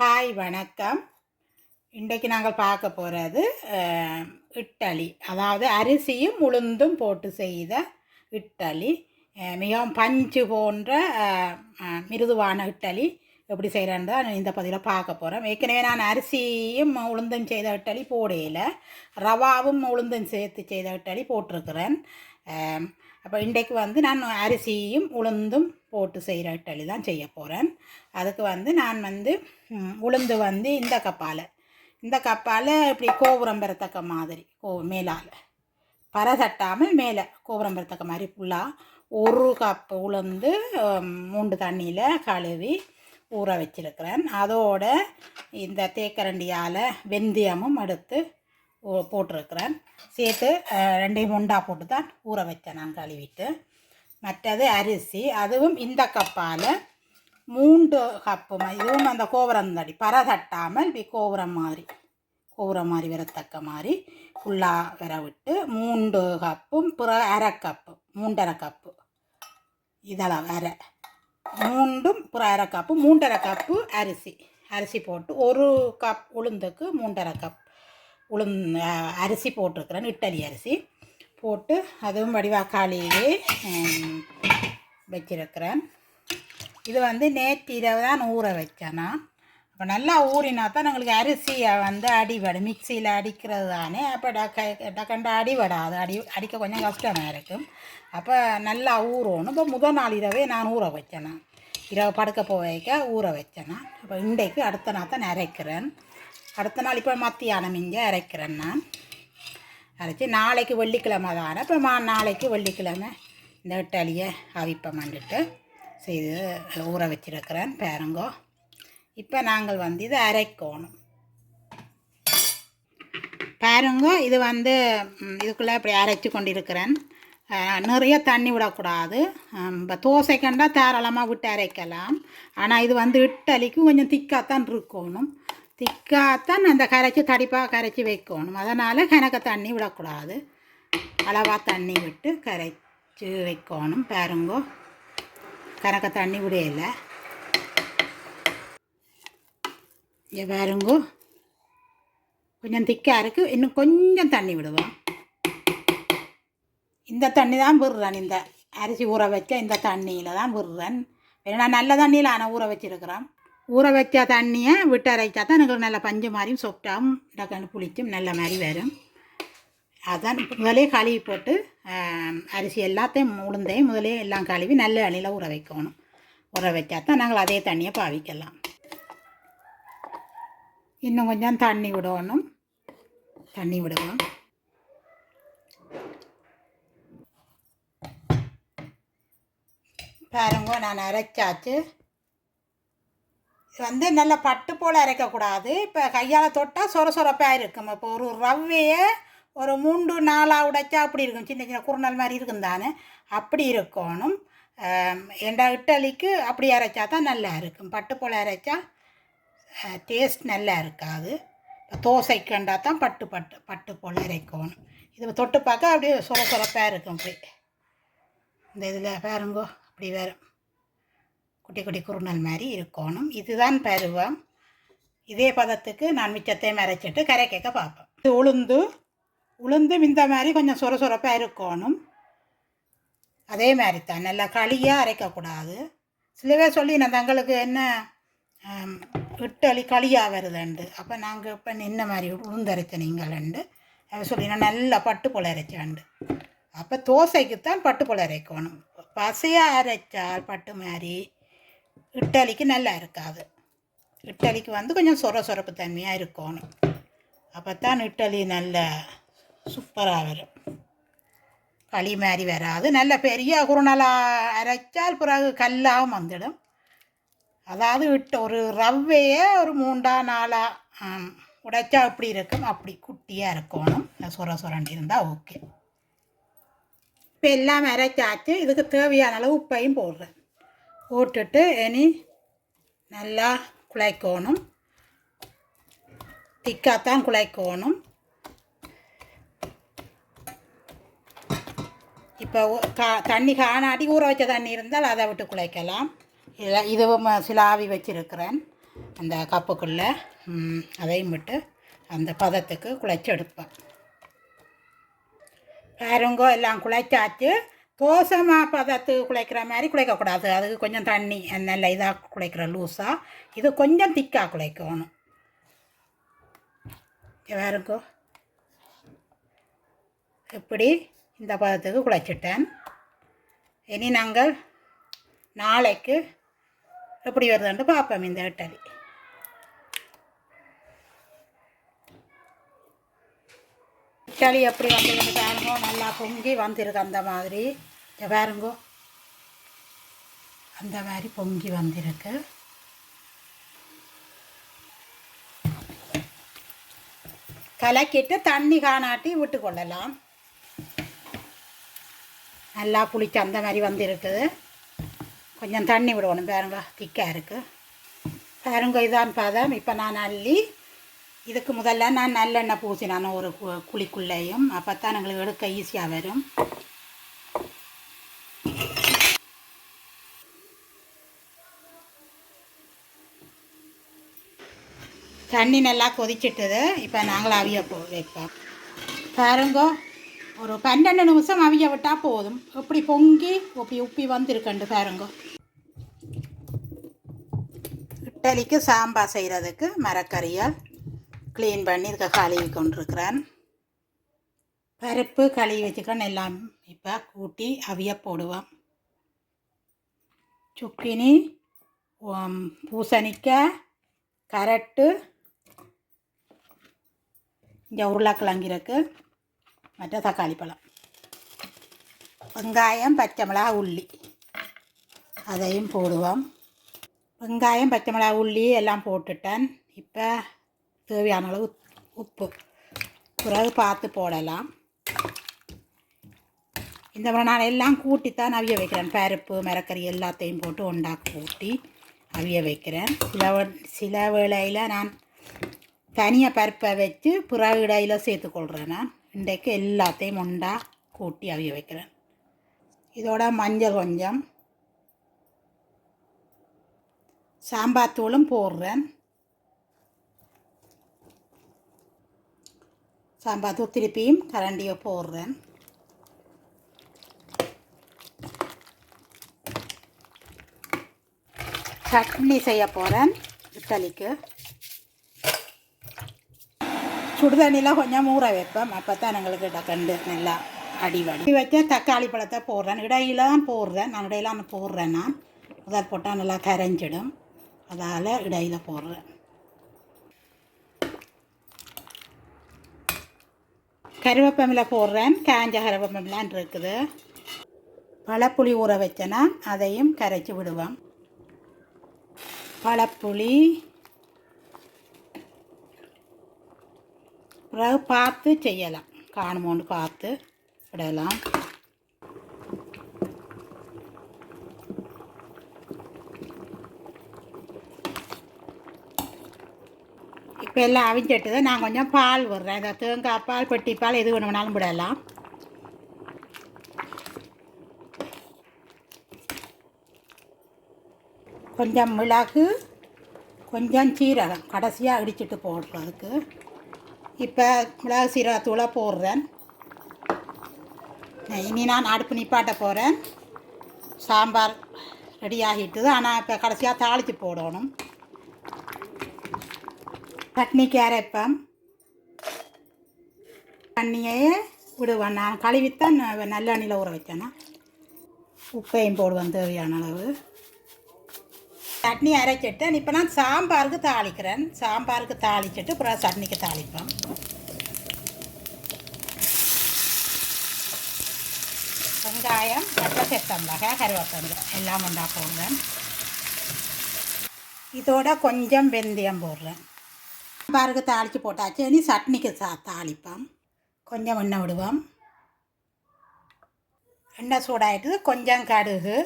Hi வணக்கம். இன்றைக்கு நாங்கள் பார்க்க போகிறது இட்டலி. அதாவது அரிசியும் உளுந்தும் போட்டு செய்த இட்டலி. மிகவும் பஞ்சு போன்ற மிருதுவான இட்டலி. எப்படி செய்கிறேன்னு தான் இந்த பதிவில் பார்க்க போகிறோம் ஏற்கனவே நான் அரிசியும் உளுந்தும் செய்த இட்டலி போடையில். ரவாவும் உளுந்தும் சேர்த்து செய்த இட்டலி போட்டிருக்கிறேன். அப்போ இன்றைக்கு வந்து நான் அரிசியும் உளுந்தும் போட்டு செய்கிற இட்டலி தான் செய்ய போகிறேன் அதுக்கு வந்து நான் வந்து உளுந்து வந்து இந்த கப்பால். இந்த கப்பால் இப்படி கோபுரம் பெறத்தக்க மாதிரி கோ மேலால். பறை தட்டாமல் மேலே கோபுரம் பெறத்தக்க மாதிரி ஃபுல்லாக ஒரு கப் உளுந்து மூண்டு தண்ணியில் கழுவி ஊற வச்சிருக்கிறேன். அதோட இந்த தேக்கரண்டியால் வெந்தயமும் எடுத்து போட்டிருக்கிறேன். சேர்த்து ரெண்டையும் உண்டா போட்டு தான் ஊற வச்சேன் நான் கழுவிட்டு. மற்றது அரிசி அதுவும் இந்த கப்பால். மூன்று கப்பு இதுவும் அந்த கோபுரம் தடி பறை தட்டாமல் இப்படி கோபுரம் மாதிரி கோபுரம் மாதிரி வரத்தக்க மாதிரி ஃபுல்லாக வர விட்டு மூன்று கப்பும் பிற அரை கப்பு மூன்றரை கப்பு. இதெல்லாம் அரை. மூண்டும் பிற அரை கப்பு மூன்றரை கப்பு அரிசி. அரிசி போட்டு ஒரு கப் உளுந்துக்கு மூன்றரை கப் உளுந்து அரிசி போட்டிருக்கிறேன் இட்டலி அரிசி. போட்டு அதுவும் வடிவாக்காளியே வச்சிருக்கிறேன். இது வந்து நேற்று இரவு தான் ஊற வச்சேன். நான் அப்போ நல்லா ஊறினா தான் எங்களுக்கு அரிசியை வந்து அடிபடும். மிக்சியில் அடிக்கிறது தானே. அப்போ டக்க டக்கண்ட அடிபடாது. அடி அடிக்க கொஞ்சம் கஷ்டமாக இருக்கும். அப்போ நல்லா ஊறணும். இப்போ முதல் நாள் இரவே நான் ஊற வச்சேன். இரவு படுக்க போக ஊற வச்சேன். அப்போ இன்றைக்கு அடுத்த நாள் தான் அரைக்கிறேன். அடுத்த நாள் இப்போ மத்தியானம் இங்கே அரைக்கிறேன் நான். அரைச்சி நாளைக்கு வெள்ளிக்கிழமை தானே. இப்போ மா நாளைக்கு வெள்ளிக்கிழமை இந்த இட்டாலியை அவிப்பமாண்டுட்டு செய்து ஊற வச்சிருக்கிறேன் பேருங்கோ. இப்போ நாங்கள் வந்து இதை அரைக்கணும். பாருங்க இது வந்து இதுக்குள்ளே இப்படி அரைச்சி கொண்டிருக்கிறேன். நிறைய தண்ணி விடக்கூடாது. இப்போ தோசை கண்டால் தாராளமாக விட்டு அரைக்கலாம். ஆனால் இது வந்து இட்டலிக்கு கொஞ்சம் திக்காகத்தான் இருக்கணும். திக்காத்தான் அந்த கரைச்சி தடிப்பாக கரைச்சி வைக்கணும். அதனால் கணக்க தண்ணி விடக்கூடாது. அளவாக தண்ணி விட்டு கரைச்சி வைக்கணும். பாருங்கோ கணக்க தண்ணி விடையில இங்கே பாருங்கோ கொஞ்சம் திக்காக இருக்குது இன்னும் கொஞ்சம் தண்ணி விடுவோம். இந்த தண்ணி தான் விடுறேன். இந்த அரிசி ஊற வச்ச இந்த தண்ணியில் தான் விடுறேன். ஏன்னா நல்ல தண்ணியில் ஆனால் ஊற வச்சிருக்கிறேன் ஊற வச்ச தண்ணியை விட்டு அரைச்சா தான் எனக்கு நல்ல பஞ்சு மாதிரியும் சொப்டாகவும் டக்குன்னு புளிச்சும் நல்ல மாதிரி வரும். அதான் முதலே கழுவி போட்டு அரிசி எல்லாத்தையும் உளுந்தையும் முதலே எல்லாம் கழுவி நல்ல அணியில் ஊற வைக்கணும். ஊற வச்சா தான் நாங்கள் அதே தண்ணியை பாவிக்கலாம். இன்னும் கொஞ்சம் தண்ணி விடணும். தண்ணி விடுவோம். பாருங்க நான் அரைச்சாச்சு. வந்து நல்லா பட்டு போல் அரைக்கக்கூடாது. இப்போ கையால் தொட்டால் சொர சொரப்பாக இருக்கும். இப்போ ஒரு ரவையை ஒரு மூன்று நாளாக உடைச்சா அப்படி இருக்கும். சின்ன சின்ன குறுநல் மாதிரி இருக்கும் தானே? அப்படி இருக்கணும். எந்த இட்டலிக்கு அப்படி அரைச்சா தான் நல்லா இருக்கும். பட்டு போல் அரைச்சா டேஸ்ட் நல்லா இருக்காது. இப்போ தோசைக்குண்டா தான் பட்டு பட்டு பட்டு போல் அரைக்கணும். இது தொட்டு பார்க்க அப்படியே சொர சொரப்பாக இருக்கும். அப்படி இந்த இதில் பாருங்கோ அப்படி வரும் குட்டி குட்டி குறுநல் மாதிரி இருக்கணும். இதுதான் பருவம். இதே பதத்துக்கு நான் மிச்சத்தையும் அரைச்சிட்டு கரை கேட்க பார்ப்பேன். இது உளுந்து. உளுந்தும் இந்த மாதிரி கொஞ்சம் சொர சொரப்பாக இருக்கணும். அதே மாதிரி தான் நல்லா களியாக அரைக்கக்கூடாது. சில பேர் சொல்லி நான் தங்களுக்கு என்ன இட்டலி களியாக வருதுண்டு. அப்போ நாங்கள் இப்போ என்ன மாதிரி உளுந்து அரைச்ச நீங்களண்டு. அதை சொல்லி நான் நல்லா பட்டு போல அப்போ தோசைக்குத்தான் பட்டு போல அரைக்கணும். பசையாக அரைச்சால் பட்டு மாதிரி இட்டலிக்கு நல்லா இருக்காது இட்டலிக்கு வந்து கொஞ்சம் சொர சொரப்பு தன்மையாக இருக்கணும் அப்போ தான் இட்டலி நல்ல சூப்பராக வரும் களி மாதிரி வராது நல்ல பெரிய குறுநலாக அரைச்சால் பிறகு கல்லாகவும் வந்துடும் அதாவது இட்ட ஒரு ரவ்வையே ஒரு மூண்டா நாளா உடைச்சா அப்படி இருக்கும் அப்படி குட்டியாக இருக்கணும் இந்த சொர சொரண்டி இருந்தால் ஓகே இப்போ எல்லாம் அரைச்சாச்சு இதுக்கு தேவையான அளவு உப்பையும் போடுறேன் போட்டுட்டு இனி நல்லா குழைக்கணும். திக்காகத்தான் குழைக்கணும். இப்போ கா தண்ணி காணாட்டி ஊற வச்ச தண்ணி இருந்தால் அதை விட்டு குழைக்கலாம். இதில் இதுவும் சில ஆவி வச்சுருக்கிறேன். அந்த கப்புக்குள்ளே அதையும் விட்டு அந்த பதத்துக்கு குழைச்சி எடுப்பேன். பாருங்கோ எல்லாம் குழைச்சாச்சு. தோசை மா பதத்துக்கு குழைக்கிற மாதிரி குழைக்கக்கூடாது. அதுக்கு கொஞ்சம் தண்ணி நல்ல இதாக குழைக்கிற லூஸாக இது கொஞ்சம் திக்காக குழைக்கணும். இங்க இப்படி இந்த பதத்துக்கு குழைச்சிட்டேன். இனி நாங்கள் நாளைக்கு எப்படி வருதுன்ட்டு பார்ப்போம் இந்த இட்டலி. இட்டலி எப்படி வந்திருக்கு பாருங்கோ நல்லா பொங்கி வந்திருக்கு அந்த மாதிரி. பாருங்கோ. அந்த மாதிரி பொங்கி வந்திருக்கு. கலக்கிட்டு தண்ணி காணாட்டி விட்டு கொள்ளலாம். நல்லா புளிச்சு அந்த மாதிரி வந்திருக்குது கொஞ்சம் தண்ணி விடணும் பாருங்க திக்காக இருக்குது பாருங்க இதான் பதம். இப்போ நான் அள்ளி இதுக்கு முதல்ல நான் நல்லெண்ணெய் பூசினான ஒரு கு- குழிக்குள்ளேயும் அப்போ தான் எங்களுக்கு எடுக்க ஈஸியாக வரும் தண்ணி நல்லா கொதிச்சிட்டுது இப்போ நாங்கள் அவிய போ வைப்போம் பாருங்க ஒரு பன்னெண்டு நிமிஷம் அவிய விட்டால் போதும் எப்படி பொங்கி உப்பி உப்பி வந்துருக்கண்டு பாருங்க இட்டலிக்கு சாம்பார் செய்கிறதுக்கு மரக்கறியை க்ளீன் பண்ணி இதுக்கு கழுவி கொண்டிருக்கிறேன் பருப்பு கழுவி வச்சுக்கணும் எல்லாம் இப்போ கூட்டி அவிய போடுவோம். சுக்கினி பூசணிக்காய் கரட்டு இங்கே உருளைக்கிழங்கு இருக்குது மற்ற தக்காளி பழம். வெங்காயம் பச்சை மிளகா உள்ளி. அதையும் போடுவோம். வெங்காயம் பச்சை மிளகா உள்ளி எல்லாம் போட்டுட்டேன். இப்போ தேவையான அளவு உப்பு. பிறகு பார்த்து போடலாம். இந்த மாதிரி நான் எல்லாம் கூட்டித்தான் அவிய வைக்கிறேன். பருப்பு மரக்கறி எல்லாத்தையும் போட்டு ஒண்டா கூட்டி அவிய வைக்கிறேன். சில சில வேளையில் நான் தனியாக பருப்பை வச்சு பிறகு இடையில் சேர்த்துக்கொள்கிறேன் நான். இன்றைக்கு எல்லாத்தையும் ஒண்டா கூட்டி அவிய வைக்கிறேன். இதோட மஞ்சள் கொஞ்சம் சாம்பார் தூளும் போடுறேன். சாம்பார் திருப்பியும் கரண்டியை போடுறேன் சட்னி செய்ய போகிறேன் இட்லிக்கு சுடுதண்ணியில் கொஞ்சம் ஊற வைப்பேன் அப்போ தான் எங்களுக்கு டக்கண்டு நல்லா அடி வடி வச்ச தக்காளி பழத்தை போடுறேன் இடையில தான் போடுறேன் நான் இடையில நான் போடுறேன் நான் முதல் போட்டால் நல்லா கரைஞ்சிடும் அதால் இடையில போடுறேன் கருவேப்பமில போடுறேன். காஞ்ச கருவேப்பமிலான் இருக்குது. பழப்புளி ஊற வச்சேன்னா அதையும் கரைச்சி விடுவோம். பழப்புளி. பிறகு பார்த்து செய்யலாம். காணுமோன்னு பார்த்து விடலாம். இப்போ எல்லாம் அவிஞ்சிட்டது நான் கொஞ்சம் பால் விடுறேன். இந்த தேங்காய் பால் பெட்டி பால் எது வேணும் வேணாலும் விடலாம். கொஞ்சம் மிளகு கொஞ்சம் சீரகம். கடைசியாக இடிச்சிட்டு போடுறதுக்கு இப்போ மிளகு சீரகத்தூளை போடுறேன். இனி நான் அடுப்பு நிப்பாட்ட போகிறேன் சாம்பார் ரெடி ஆகிட்டுது. ஆனால் இப்போ கடைசியாக தாளித்து போடணும். சட்னிக்கு அரைப்பேன் தண்ணியே விடுவேன். நான் கழுவித்தான் ந- நல்லெண்ணெயில் ஊற வச்சேன்னா உப்பையும் போடுவேன் தேவையான அளவு. சட்னி அரைச்சிட்டு இப்போ நான் சாம்பாருக்கு தாளிக்கிறேன். சாம்பாருக்கு தாளிச்சிட்டு அப்புறம் சட்னிக்கு தாளிப்பேன். வெங்காயம் பச்சை செத்த மிளகாய் கருவேப்பிலை எல்லாம் ஒன்றா இதோட கொஞ்சம் வெந்தயம் போடுறேன். சாம்பாருக்கு தாளித்து போட்டாச்சு. இனி சட்னிக்கு சா தாளிப்போம். கொஞ்சம் எண்ணெய் விடுவோம். எண்ணெய் சூடாயிட்டு கொஞ்சம் கடுகு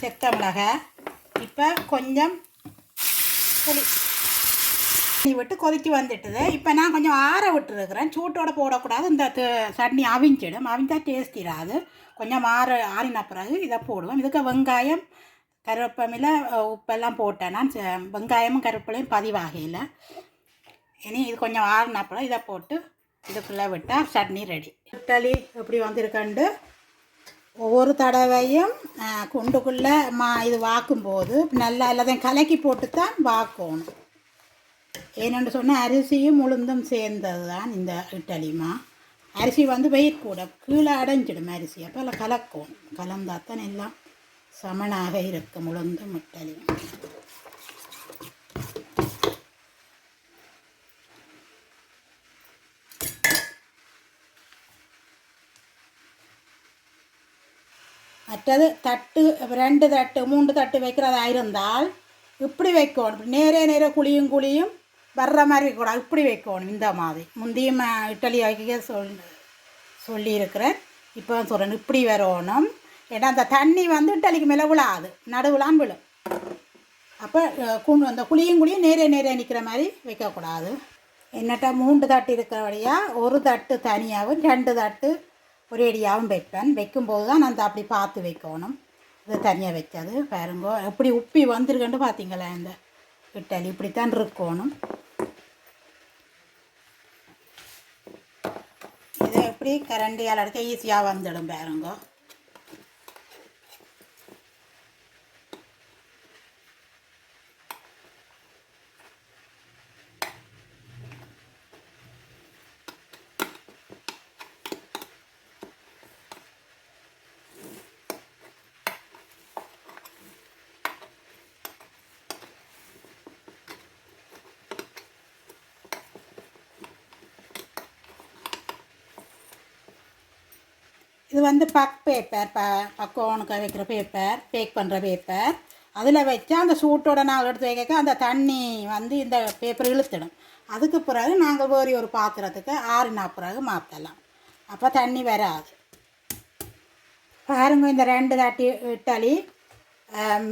செத்த மிளகாய் இப்போ கொஞ்சம் புளி. தண்ணி விட்டு கொதிச்சு வந்துட்டுது. இப்போ நான் கொஞ்சம் ஆற விட்டுருக்குறேன். சூட்டோட போடக்கூடாது. இந்த சட்னி அவிஞ்சிடும். அவிஞ்சா டேஸ்ட் இராது. கொஞ்சம் ஆற ஆறின பிறகு இதை போடுவோம். இதுக்கு வெங்காயம் கருவேப்பமில உப்பெல்லாம் போட்டேன். நான் வெங்காயமும் கருவேப்பிலையும் பதிவாகையில் இனி இது கொஞ்சம் ஆறுனப்பறம் இதை போட்டு இதுக்குள்ளே விட்டால் சட்னி ரெடி. இட்டலி எப்படி வந்திருக்கண்டு. ஒவ்வொரு தடவையும் குண்டுக்குள்ளே மா இது வாக்கும்போது நல்லா எல்லாத்தையும் கலக்கி போட்டு தான் வாக்கணும். ஏனென்று சொன்னால் அரிசியும் உளுந்தும் சேர்ந்தது தான் இந்த இட்டலிமா அரிசி வந்து வெயிட் கூட கீழே அடைஞ்சிடும் அரிசி அப்போ எல்லாம் கலக்கணும். கலந்தால் தான் எல்லாம் சமனாக இருக்கும் உளுந்தும் முட்டலையும் மற்றது தட்டு ரெண்டு தட்டு மூன்று தட்டு வைக்கிறதா இருந்தால் இப்படி வைக்கணும். இப்படி நேரே நேரே குழியும் குழியும் வர்ற மாதிரி வைக்கக்கூடாது இப்படி வைக்கணும். இந்த மாதிரி. முந்தையும் இட்டலி வைக்க சொல் சொல்லியிருக்கிறேன். இப்போ சொல்கிறேன் இப்படி வரணும். ஏன்னா அந்த தண்ணி வந்து இட்டலிக்கு மேலே விழாது. நடுவுலாம் விழும். அப்போ கு அந்த குழியும் குழியும் நேரே நேரே நிற்கிற மாதிரி வைக்கக்கூடாது என்னட்ட மூன்று தட்டு இருக்கிறபடியாக ஒரு தட்டு தனியாகவும் ரெண்டு தட்டு ஒரே அடியாகவும் வைப்பேன். வைக்கும்போது தான் நான் அப்படி பார்த்து வைக்கணும். இது தனியாக வைக்காது. பாருங்க எப்படி உப்பி வந்துருக்குன்னு பார்த்தீங்களா இந்த இட்டலி? இப்படித்தான் இருக்கணும். இதை எப்படி கரண்டியால் அடிக்க ஈஸியாக வந்துடும் பாருங்க. இது வந்து பக் பேப்பர் ப பக்கோனுக்கு வைக்கிற பேப்பர் பேக் பண்ணுற பேப்பர் அதில் வச்சு அந்த சூட்டோட நாங்கள் எடுத்து வைக்க அந்த தண்ணி வந்து இந்த பேப்பர் இழுத்துடும். அதுக்கு பிறகு நாங்கள் வேறு ஒரு பாத்திரத்துக்கு ஆறுனா பிறகு மாற்றலாம் அப்போ தண்ணி வராது. பாருங்க இந்த ரெண்டு தட்டி இட்டாலி.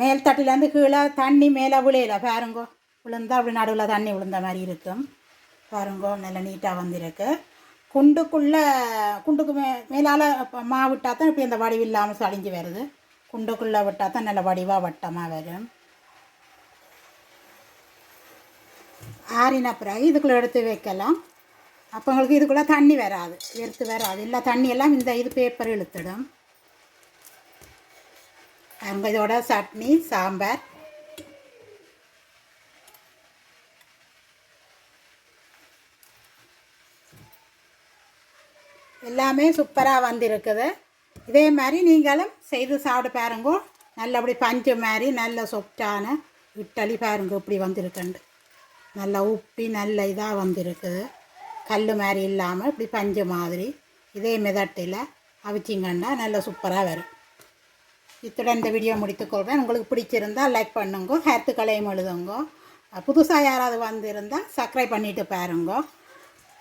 மேல் தட்டிலேருந்து கீழே தண்ணி மேலே விளையல. பாருங்கோ விழுந்தா அப்படி நடுவில் தண்ணி விழுந்த மாதிரி இருக்கும். பாருங்கோ நல்ல நீட்டாக வந்திருக்கு. குண்டுக்குள்ளே குண்டுக்கு மே மேலால் மா விட்டால் தான் இப்படி இந்த வடிவு இல்லாமல் சளிஞ்சு வருது. குண்டுக்குள்ளே விட்டால் தான் நல்ல வடிவாக வட்டமாக வரும். ஆறின பிறகு இதுக்குள்ளே எடுத்து வைக்கலாம். அப்போ உங்களுக்கு இதுக்குள்ளே தண்ணி வராது எடுத்து வராது. இல்லை தண்ணியெல்லாம் இந்த இது பேப்பர் இழுத்துடும். அங்கே இதோட சட்னி சாம்பார் எல்லாமே சூப்பராக வந்திருக்குது. இதே மாதிரி நீங்களும் செய்து சாப்பிட பாருங்கோ. நல்லபடி பஞ்சு மாதிரி நல்ல சொப்டான இட்டலி பாருங்க இப்படி வந்திருக்குண்டு. நல்லா உப்பி நல்ல இதாக வந்திருக்குது. கல் மாதிரி இல்லாமல் இப்படி பஞ்சு மாதிரி. இதே மிதட்டில் அவிச்சிங்கன்னா நல்ல சூப்பராக வரும். இத்துடன் இந்த வீடியோ முடித்துக்கொள்கிறேன் உங்களுக்கு பிடிச்சிருந்தால் லைக் பண்ணுங்க கலையும் எழுதுங்க. புதுசாக யாராவது வந்திருந்தால் சப்ஸ்கிரைப் பண்ணிட்டு பாருங்க.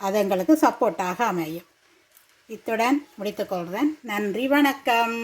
அது எங்களுக்கு சப்போர்ட்டாக அமையும். இத்துடன் முடித்துக்கொள்கிறேன் நன்றி வணக்கம்.